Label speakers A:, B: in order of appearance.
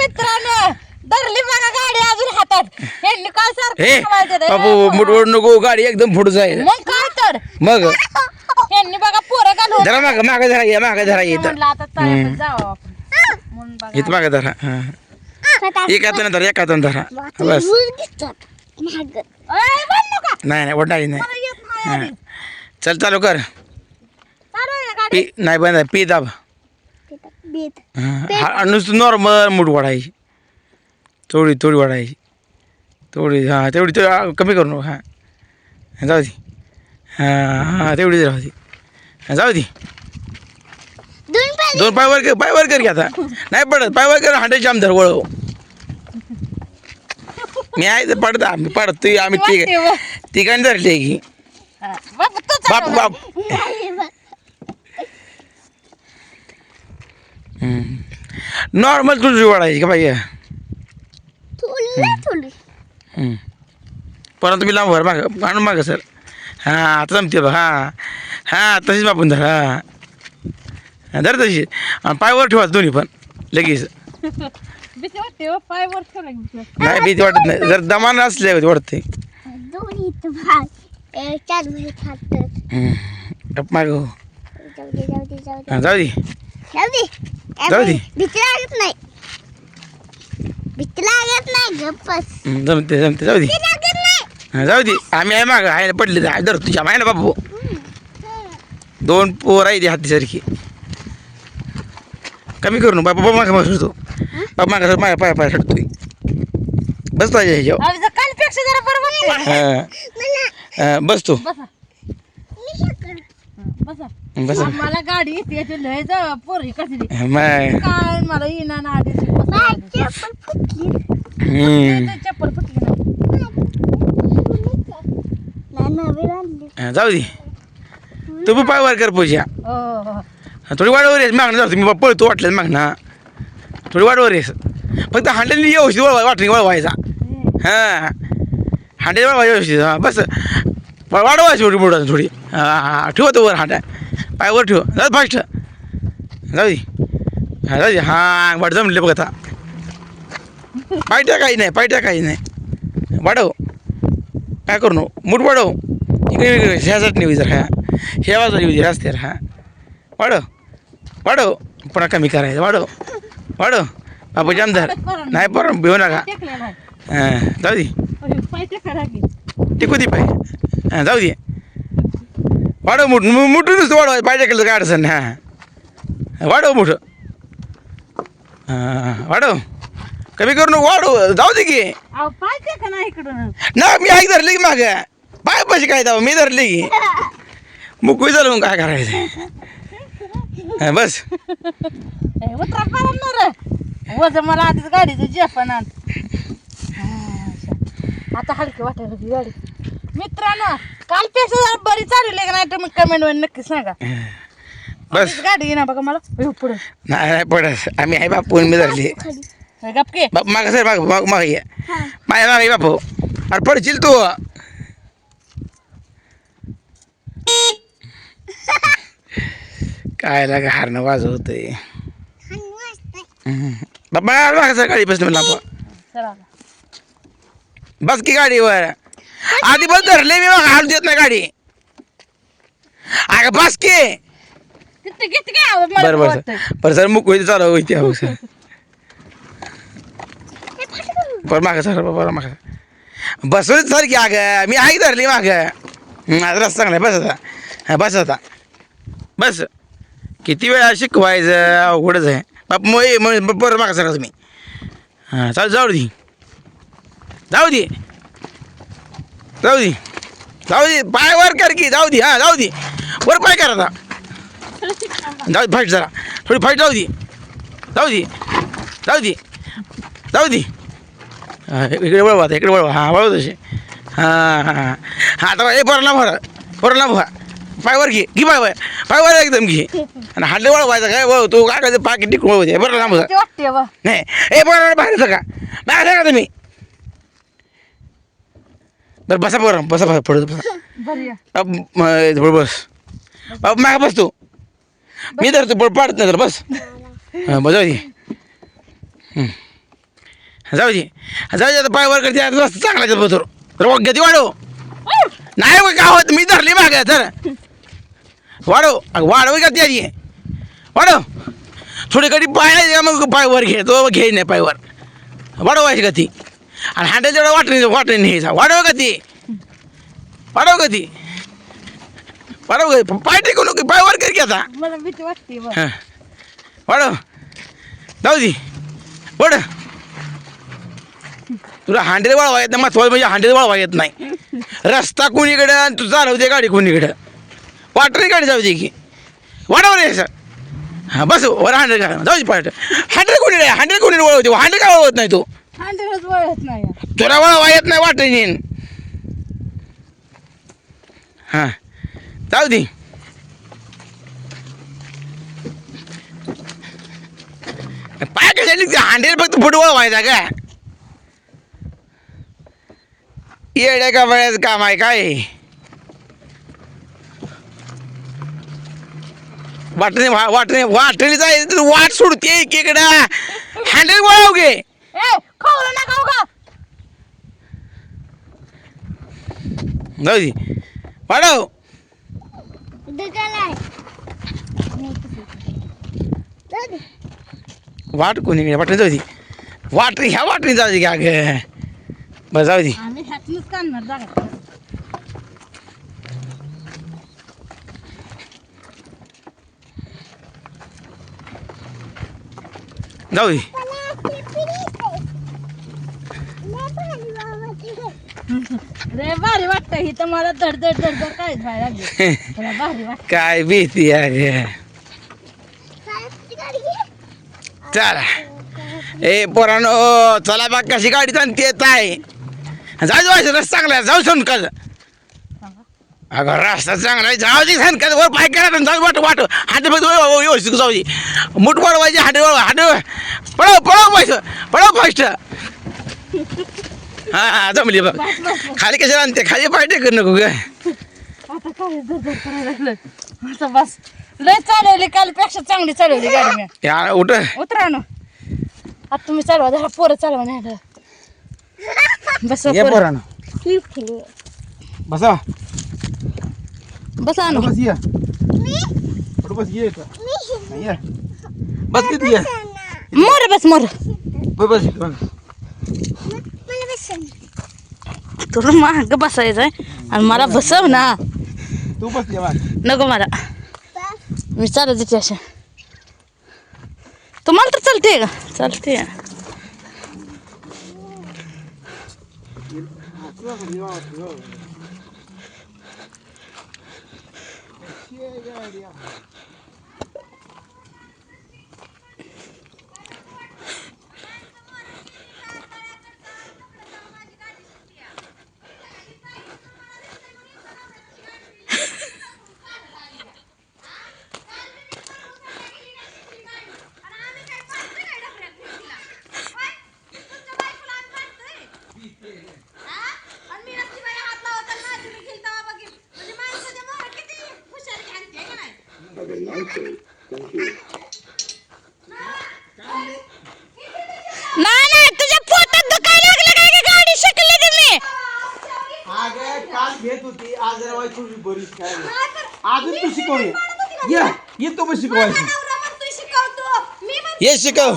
A: मित्रांनो धरली बघा गाडी अजून हातात. काय
B: हे
A: सारखं
B: बापू मुठवड नको गाडी एकदम पुढं जाईल.
A: मग काय तर?
B: मग?
A: यांनी बघा पोरं घालून.
B: जरा माग माग जरा ये माग जरा येत
A: म्हणलं आता तळ्यातच जावं आपण. म्हणून बघा.
B: येत माग जरा हा. एक हाताने धरा एक हाताने धरा. बस.
A: अय, बोल नका.
B: नाही नाही ओढणार नाही.
A: मला येत नाही आधी.
B: चल चालू कर.
A: चालू आहे ना गाडी?
B: पी नाही बंद आहे. पी दाब. हा हा, नुसतं नॉर्मल मूठ वाढायची. थोडी थोडी वाढायची. थोडी हां तेवढी हा, कमी करू नको हां. जाऊ दे. हां हां तेवढी राहू दे हां, जाऊ दे. दोन पाय वर कर पाय वर कर की आता. नाही पडत पाय वर कर हांडे जाम धर वळव मी आहे तर पडत आम्ही पडत आम्ही तिघ
A: व.
B: तिघांनी धरली की.
A: बाप, तू
B: बाप
A: चालव.
B: बाप नॉर्मल तुझी वाढायची का पाहिजे हम्म. परंतु मी लांब वर माग आणून माग सर. हां आता जमते बघ हां. हां तशीच बापून धर हां. हां, धर तशी. आणि पायवर ठेवा दोन्ही पण लगेच.
A: हो, वाटते.
B: नाही भीती वाटत नाही. जर दमान असले वाटते. माग हो
C: जाऊ दे. जाऊ दे. जाऊ दे. भीती लागत नाही. भीती लागत नाही
B: जमते जमते. जाऊ दे.
C: लागत नाही.
B: हां, जाऊ दे. आम्ही आहे माग. आहे पडले आहे धर तुझ्या माय ना बापू दोन पोर आहे ती हातीसारखी. कमी करू ना बाबा मागं मागं सरतो बाबा मागं माझ्या पाय पाय सरतोय बस पाहिजे ह्याच्यावर.
A: अहो, जर कालपेक्षा जरा बरं वाटते
B: हां,
C: मला
B: हां, बस तू.
A: बसा.
C: मी शकल
A: हं, बसा.
B: बस.
A: मला गाडी येते याची लय जा पोरी कसली. काय मला येणार ना आधी.
C: माझी चप्पल फुटली.
B: हम्म.
A: चप्पल फुटली ना.
C: नाही नवीन आणली
B: हां, जाऊ दे. तू बी पाय वर कर पूजा.
A: हो हो.
B: हां, थोडी वाढवर येस मागणं जाऊ मी बा पळतो वाटलं मागणं. थोडी वाढवर येस फक्त हांड्याने व्यवस्थित वळवा वाटणी वळवायचा. हां. हांडे वळवा व्यवस्थित. हां बस. वा- वाढवायची थोडी मोठं थोडी. हां हां ठेवतो वर हांड्या. पाय वर ठेव. जाऊ फास्ट. जाऊ दे हां जाऊ दे हां वाट जमले बघ आता. पायट्या काही नाही पायट्या काही नाही. वाढव. काय करू नको? मूठ वाढव. इकडे इकडे ह्यासाठी नेऊ जर ह्या. ह्या बाजूला येऊ दे रस्त्यावर हां. वाढव. वाढव. पुन्हा कमी करायचं. वाढव. वाढव. बाबू जामदार नाही बरं भिऊ नका. हां जाऊ दे. टिकू दे पाय. हां जाऊ दे. वाढव मुठ नुसतं वाढवाय पाहिजे केलं काय अडचण नाही. हां. वाढव मुठ. हां वाढव. कमी करू नको वाढव. जाऊ दे की.
A: अहो पाय टेका ना इकडून?
B: ना मी ऐक धरली की माग. पाय पैसे काय दावा मी धरली की. मुकवी झालं मग काय करायचं? बस.
A: उतरा वज मला आधीच गाडीचं जेपण आता हलकी वाटायला गाडी. मित्रांनो कालपेक्षा जरा बरी चालवली का नाही तर मग कमेंट वर नक्की सांगा.
B: बस.
A: आधीच गाडी येणार बघा मला. अयो, पुढं.
B: नाही नाही पडत आम्ही आहे बापू मी धरली.
A: हे गपके
B: बाप माग सर माग माग माग ये. माझ्या मागे बापू. अरे पडशील तू. काय लागा हारणं वाजवतंय
C: वाजतंय.
B: बाबा माग सर गाडी बसली म्हणला
A: चला.
B: बस की गाडीवर. आधी बस धरले मी मग हाल देत नाही गाडी. अगं बस की.
A: तिथे घेते काय आवाज मला
B: बरं बरं. सर. बरं सर मुक चालू होती अहो सर. बरं मागं सर बरं मागं बसवली सर की अगं मी आई धरली मागं? हं, आता रस्ता चांगला आहे बस आता. हां बस आता. बस. किती वेळा शिकवायचं अवघडच आहे. बाप मग बरं मागं सर तुम्ही. हां चाल जाऊ दे. जाऊ दे. जाऊ दे. जाऊ दे पाय वर कर की जाऊ दे हां जाऊ दे. वर पाय कर आता. जाऊ दे फाईट जरा. थोडी फाईट जाऊ दे. जाऊ दे. जाऊ दे. जाऊ दे. हा, इकडे वळवा आता इकडे वळवा. हां वळव तसे. हां हां हां. आता ए बरं ना भरा बरं ना भरा पायवर घे. घे पायवर पायवर एकदम घे. आणि हाडले वळवायचं काय? वळ तू काय करायचं पाकिट टिकून वळवते. बरं ना नाही. ए बरं बाहेर सका बाहेर का तुम्ही? बरं बसा बरं बसा बसा पुढे बसा. थोडं बस. माग बस तू. मी धरतो बळ पाडत नाही तर बस. हां बस जाऊ दे. जाऊ दे. जाऊ दे आता पाय वर करते रस्ता चांगला बसर तर गती वाढव. नाही का होत? मी धरली मागे तर. वाढव. वाढव का त्याची? वाढव. थोडी कधी पाय नाही का मग पाय वर घे तो घे नाही पाय वर. वाढवायची गती आणि हँडल तेवढं वाटणे वाटणे न्यायचा वाढव गती वाढव गती वाढव गती पाय टेकू नको पाय वर कर की आता.
A: मला भीती वाटते बघ.
B: हां. वाढव. जाऊ दे. वड तुला हांडेल वळवा येत नाही महत्वाचं म्हणजे हांडेल वळवा येत नाही. रस्ता कुणीकडं आणि तू चालवते गाडी कुणीकडं. वाटरी गाडी जाऊ दे की. वाढव रे सर हां बस वर हांडेल का जाऊ दे पाठ हांडेल कोणी हांडेल कोणी वळवते. हांडेल का वळवत नाही तू?
A: हांडेलच वळत नाही.
B: तुला वळवा येत नाही वाटणी हां. जाऊ दे. पाय कशाने हांडेल फक्त फुटबॉल व्हायचा का? येड्या का बळ्याच काम आहे काय? वाटणे वाटणे वाटणी जायचं वाट सोडते एकीकडं. हँडल वळव गे
A: ए खाऊ नका हो का
B: जाऊ दे वाढव
C: दगड
B: वाट कोणी वाटणी जाऊ दे वाटणी ह्या वाटणी जाऊ दे की अगं बरं जाऊ दे
A: आम्ही ह्यातनंच काढणार जागा
B: जाऊ दे
A: रे भारी वाटतं ही तर मला धड धड धड धड काय व्हायला लागली भारी वाटत
B: काय भीती अगं चला ए पोरानो चला बा कशी गाडी चालते येत आहे जाऊ जाऊ रस्ता चांगला आहे, जाऊ सण का अगं रस्ता चांगला आहे जाऊ दे सण वर पाय करा जाऊ वाट वाट हात बघ व्यवस्थित जाऊ दे मुठ वाढवायचे हाट हाट पळव पळव पैसे पळव फास्ट हा हा जमली बघ खाली कशाला आणते? खाली पाय टेकत नको ग.
A: आता काय धड धड करायला लागलं? आता बस. लय चालवली कालपेक्षा चांगली चालवली गाडी मी.
B: या उठ.
A: उतरा ना आता तुम्ही चालवा जरा पोरं चालवा नाही. बस
B: ये. पोरानो. बसा.
A: बसा ना
B: बस ये. बस ये ये बस किती ये.
A: मोर बस मोर.
B: बस बस.
A: तुला माग बसायचंय. आणि मला बसव ना.
B: तू बस
A: नको मला. मी चालत अशा. तुम्हाला तर चालते का? चालते नाही नाही तुझ्या पोटात दुखायला लागलं काय की गाडी शिकली तुम्ही
B: काल घेत होती आज जरा वाईट थोडी बरीच काय शिकवली. ये ये तू पण शिकवायची. ये शिकव.